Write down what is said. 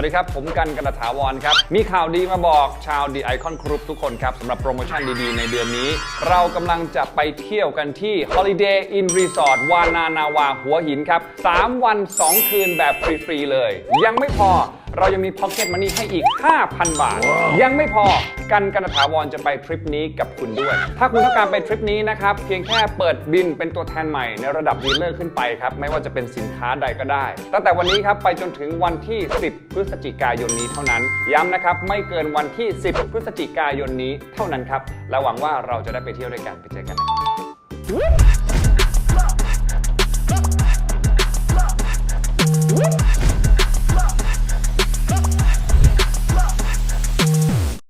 วัสดีครับ ผมกันกระถาวรครับ มีข่าวดีมาบอกชาวดีไอคอนครุปทุกคนครับสำหรับโปรโมชั่นดีๆ ในเดือนนี้ เรากำลังจะไปเที่ยวกันที่ Holiday Inn Resort วานานาวาหัวหินครับ 3 วัน 2 คืนแบบฟรี ๆ เลย ยังไม่พอเรายังมี Pocket Money ให้อีก 5,000 บาท ยังไม่พอกันกระถาวรจะไปทริปนี้กับคุณด้วย ถ้าคุณต้องการไปทริปนี้นะครับ เพียงแค่เปิดบินเป็นตัวแทนใหม่ในระดับดีลเลอร์ขึ้นไปครับ ไม่ว่าจะเป็นสินค้าใดก็ได้ ตั้งแต่วันนี้ครับไปจนถึงวันที่ 10 พฤศจิกายนนี้เท่านั้น ย้ำนะครับ ไม่เกินวันที่ 10 พฤศจิกายนนี้เท่านั้นครับและหวังว่าเราจะได้ไปเที่ยวด้วยกันไปเจอกันนะครับ